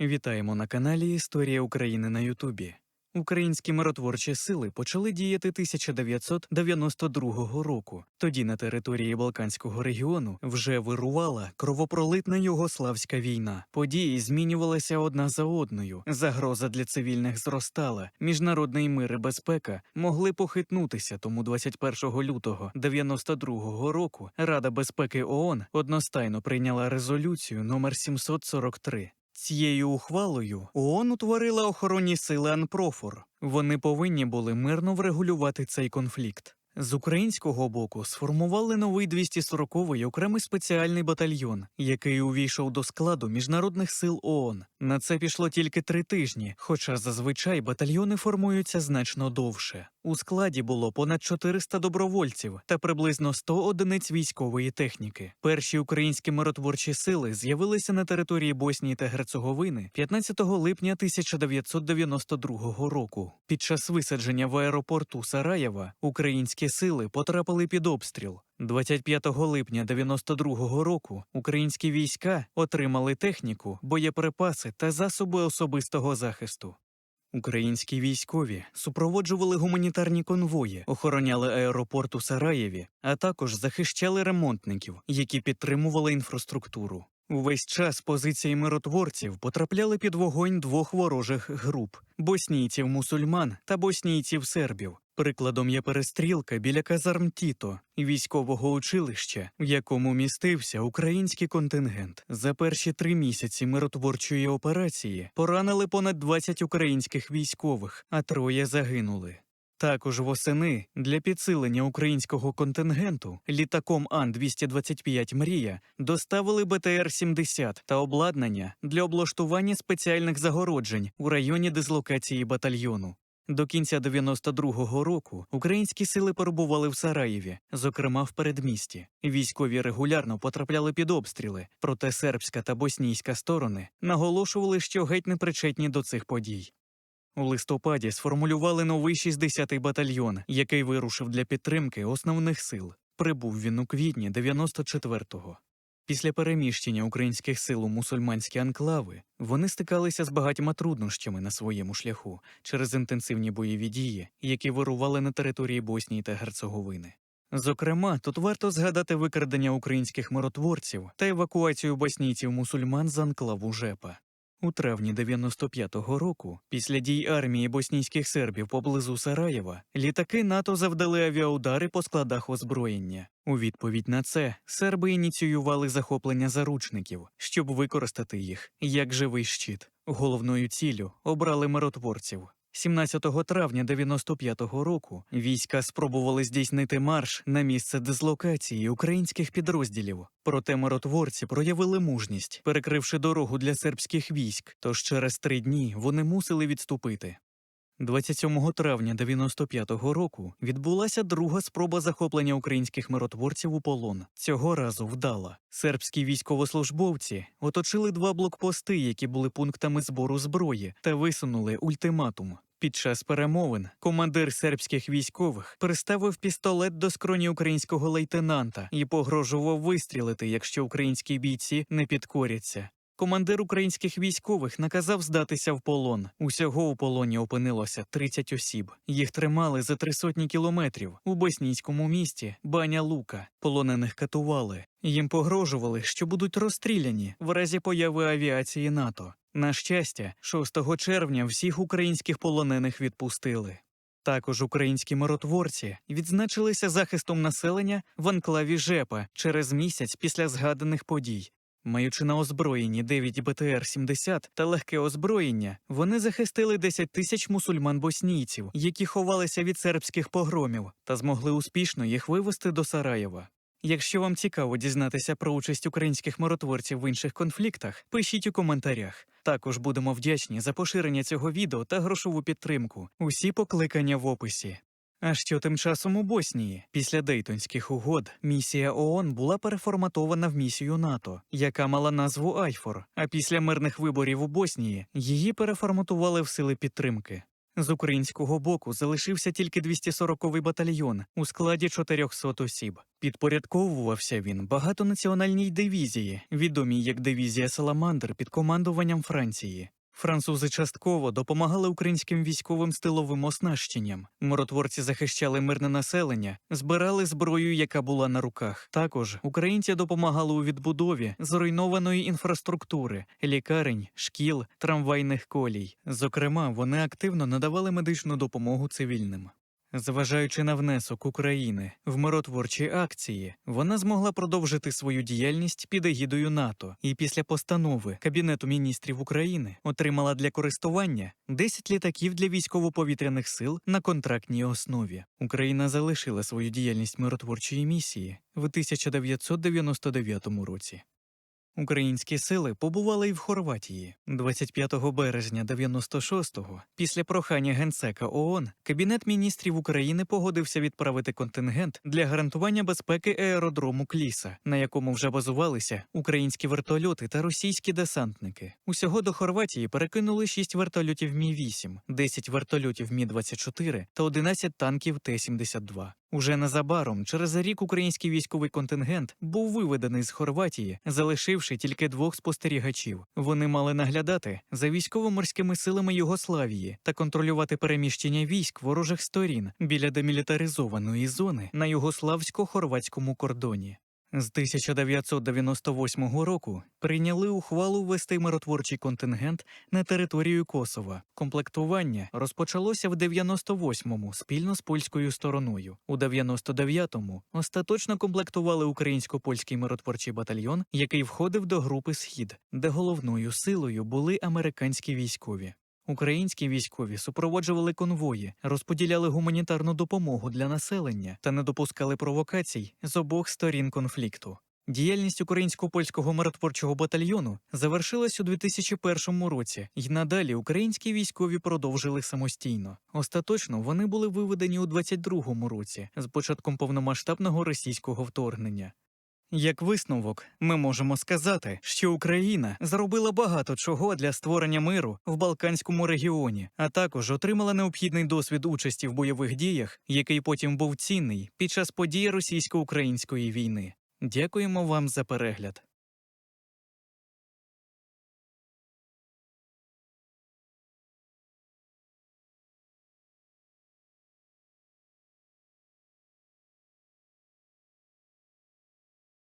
Вітаємо на каналі Історія України на Ютубі. Українські миротворчі сили почали діяти 1992 року. Тоді на території Балканського регіону вже вирувала кровопролитна югославська війна. Події змінювалися одна за одною. Загроза для цивільних зростала. Міжнародний мир і безпека могли похитнутися. Тому 21 лютого 92 року Рада безпеки ООН одностайно прийняла резолюцію номер 743. Цією ухвалою ООН утворила охоронні сили Анпрофор. Вони повинні були мирно врегулювати цей конфлікт. З українського боку сформували новий 240-й окремий спеціальний батальйон, який увійшов до складу міжнародних сил ООН. На це пішло тільки три тижні, хоча зазвичай батальйони формуються значно довше. У складі було понад 400 добровольців та приблизно 100 одиниць військової техніки. Перші українські миротворчі сили з'явилися на території Боснії та Герцеговини 15 липня 1992 року. Під час висадження в аеропорту Сараєва українські сили потрапили під обстріл. 25 липня 92 року українські війська отримали техніку, боєприпаси та засоби особистого захисту. Українські військові супроводжували гуманітарні конвої, охороняли аеропорт у Сараєві, а також захищали ремонтників, які підтримували інфраструктуру. Увесь час позиції миротворців потрапляли під вогонь двох ворожих груп боснійців-мусульман та боснійців-сербів. Прикладом є перестрілка біля казарм Тіто, військового училища, в якому містився український контингент. За перші три місяці миротворчої операції поранили понад 20 українських військових, а троє загинули. Також восени для підсилення українського контингенту літаком Ан-225 Мрія доставили БТР-70 та обладнання для облаштування спеціальних загороджень у районі дислокації батальйону. До кінця 92-го року українські сили перебували в Сараєві, зокрема в передмісті. Військові регулярно потрапляли під обстріли, проте сербська та боснійська сторони наголошували, що геть не причетні до цих подій. У листопаді сформулювали новий 60-й батальйон, який вирушив для підтримки основних сил. Прибув він у квітні 94-го. Після переміщення українських сил у мусульманські анклави вони стикалися з багатьма труднощами на своєму шляху через інтенсивні бойові дії, які вирували на території Боснії та Герцеговини. Зокрема, тут варто згадати викрадення українських миротворців та евакуацію боснійців-мусульман з анклаву Жепа. У травні 95-го року, після дій армії боснійських сербів поблизу Сараєва, літаки НАТО завдали авіаудари по складах озброєння. У відповідь на це серби ініціювали захоплення заручників, щоб використати їх як живий щит. Головною ціллю обрали миротворців. 17 травня 95-го року війська спробували здійснити марш на місце дислокації українських підрозділів. Проте миротворці проявили мужність, перекривши дорогу для сербських військ. Тож через три дні вони мусили відступити. 27 травня 95-го року відбулася друга спроба захоплення українських миротворців у полон. Цього разу вдала. Сербські військовослужбовці оточили два блокпости, які були пунктами збору зброї, та висунули ультиматум. Під час перемовин командир сербських військових приставив пістолет до скроні українського лейтенанта і погрожував вистрілити, якщо українські бійці не підкоряться. Командир українських військових наказав здатися в полон. Усього у полоні опинилося 30 осіб. Їх тримали за три сотні кілометрів у боснійському місті Баня Лука. Полонених катували. Їм погрожували, що будуть розстріляні в разі появи авіації НАТО. На щастя, 6 червня всіх українських полонених відпустили. Також українські миротворці відзначилися захистом населення в анклаві Жепа через місяць після згаданих подій. Маючи на озброєнні 9 БТР-70 та легке озброєння, вони захистили 10 тисяч мусульман-боснійців, які ховалися від сербських погромів, та змогли успішно їх вивести до Сараєва. Якщо вам цікаво дізнатися про участь українських миротворців в інших конфліктах, пишіть у коментарях. Також будемо вдячні за поширення цього відео та грошову підтримку. Усі покликання в описі. А що тим часом у Боснії? Після Дейтонських угод місія ООН була переформатована в місію НАТО, яка мала назву Айфор. А після мирних виборів у Боснії її переформатували в сили підтримки. З українського боку залишився тільки 240-й батальйон у складі 400 осіб. Підпорядковувався він багатонаціональній дивізії, відомій як дивізія Саламандр під командуванням Франції. Французи частково допомагали українським військовим стиловим оснащенням. Миротворці захищали мирне населення, збирали зброю, яка була на руках. Також українці допомагали у відбудові зруйнованої інфраструктури, лікарень, шкіл, трамвайних колій. Зокрема, вони активно надавали медичну допомогу цивільним. Зважаючи на внесок України в миротворчі акції, вона змогла продовжити свою діяльність під егідою НАТО і після постанови Кабінету міністрів України отримала для користування 10 літаків для військово-повітряних сил на контрактній основі. Україна залишила свою діяльність миротворчої місії в 1999 році. Українські сили побували і в Хорватії 25 березня 96-го, Після прохання генсека ООН Кабінет міністрів України погодився відправити контингент для гарантування безпеки аеродрому Кліса, на якому вже базувалися українські вертольоти та російські десантники. Усього до Хорватії перекинули 6 вертольотів Мі 8 10 вертольотів Мі 24 та 11 танків Т-72. Уже незабаром, через рік, український військовий контингент був виведений з Хорватії, залишивши тільки двох спостерігачів. Вони мали наглядати за військово-морськими силами Югославії та контролювати переміщення військ ворожих сторін біля демілітаризованої зони на югославсько-хорватському кордоні. З 1998 року прийняли ухвалу ввести миротворчий контингент на територію Косова. Комплектування розпочалося в 98-му спільно з польською стороною. У 99-му остаточно комплектували українсько-польський миротворчий батальйон, який входив до групи Схід, де головною силою були американські військові. Українські військові супроводжували конвої, розподіляли гуманітарну допомогу для населення та не допускали провокацій з обох сторін конфлікту. Діяльність українсько-польського миротворчого батальйону завершилась у 2001 році, і надалі українські військові продовжили самостійно. Остаточно вони були виведені у 2022 році з початком повномасштабного російського вторгнення. Як висновок, ми можемо сказати, що Україна зробила багато чого для створення миру в Балканському регіоні, а також отримала необхідний досвід участі в бойових діях, який потім був цінний під час подій російсько-української війни. Дякуємо вам за перегляд.